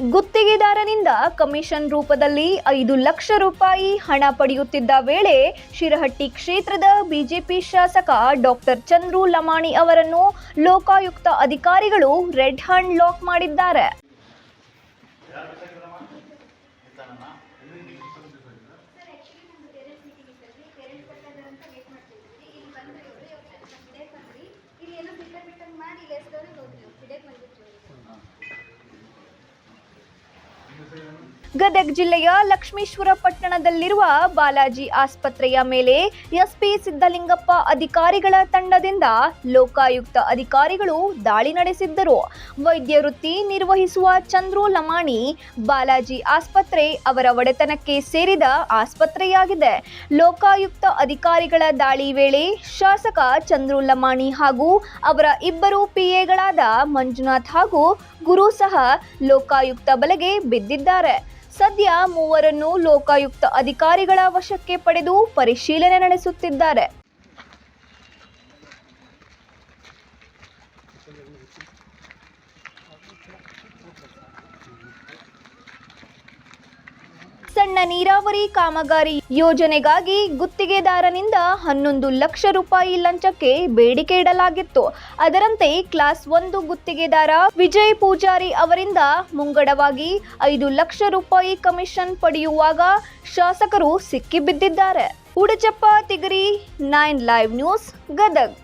ಗುತ್ತಿಗೆದಾರನಿಂದ commission ರೂಪದಲ್ಲಿ ಐದು ಲಕ್ಷ ರೂಪಾಯಿ ಹಣ ಪಡೆಯುತ್ತಿದ್ದ ವೇಳೆ ಶಿರಹಟ್ಟಿ ಕ್ಷೇತ್ರದ ಬಿಜೆಪಿ ಶಾಸಕ ಡಾಕ್ಟರ್ ಚಂದ್ರು ಲಮಾಣಿ ಅವರನ್ನು ಲೋಕಾಯುಕ್ತ ಅಧಿಕಾರಿಗಳು ರೆಡ್ ಹ್ಯಾಂಡ್ ಲಾಕ್ ಮಾಡಿದ್ದಾರೆ. ಗದಗ ಜಿಲ್ಲೆಯ ಲಕ್ಷ್ಮೀಶ್ವರ ಪಟ್ಟಣದಲ್ಲಿರುವ ಬಾಲಾಜಿ ಆಸ್ಪತ್ರೆಯ ಮೇಲೆ ಎಸ್ಪಿ ಸಿದ್ದಲಿಂಗಪ್ಪ ಅಧಿಕಾರಿಗಳ ತಂಡದಿಂದ ಲೋಕಾಯುಕ್ತ ಅಧಿಕಾರಿಗಳು ದಾಳಿ ನಡೆಸಿದ್ದರು. ವೈದ್ಯ ವೃತ್ತಿ ನಿರ್ವಹಿಸುವ ಚಂದ್ರು ಲಮಾಣಿ ಬಾಲಾಜಿ ಆಸ್ಪತ್ರೆ ಅವರ ಒಡೆತನಕ್ಕೆ ಸೇರಿದ ಆಸ್ಪತ್ರೆಯಾಗಿದೆ. ಲೋಕಾಯುಕ್ತ ಅಧಿಕಾರಿಗಳ ದಾಳಿ ವೇಳೆ ಶಾಸಕ ಚಂದ್ರು ಲಮಾಣಿ ಹಾಗೂ ಅವರ ಇಬ್ಬರು ಪಿಎಗಳಾದ ಮಂಜುನಾಥ್ ಹಾಗೂ ಗುರು ಸಹ ಲೋಕಾಯುಕ್ತ ಬಲೆಗೆ ಬಿದ್ದಿದ್ದಾರೆ. ಸದ್ಯ ಮೂವರನ್ನು ಲೋಕಾಯುಕ್ತ ಅಧಿಕಾರಿಗಳ ವಶಕ್ಕೆ ಪಡೆದು ಪರಿಶೀಲನೆ ನಡೆಸುತ್ತಿದ್ದಾರೆ. ಸಣ್ಣ ನೀರಾವರಿ ಕಾಮಗಾರಿ ಯೋಜನೆಗಾಗಿ ಗುತ್ತಿಗೆದಾರನಿಂದ ಹನ್ನೊಂದು ಲಕ್ಷ ರೂಪಾಯಿ ಲಂಚಕ್ಕೆ ಬೇಡಿಕೆ ಇಡಲಾಗಿತ್ತು. ಅದರಂತೆ ಕ್ಲಾಸ್ ಒಂದು ಗುತ್ತಿಗೆದಾರ ವಿಜಯ್ ಪೂಜಾರಿ ಅವರಿಂದ ಮುಂಗಡವಾಗಿ ಐದು ಲಕ್ಷ ರೂಪಾಯಿ ಕಮಿಷನ್ ಪಡೆಯುವಾಗ ಶಾಸಕರು ಸಿಕ್ಕಿಬಿದ್ದಿದ್ದಾರೆ. Udachappa Tigari, nine live news, Gadag.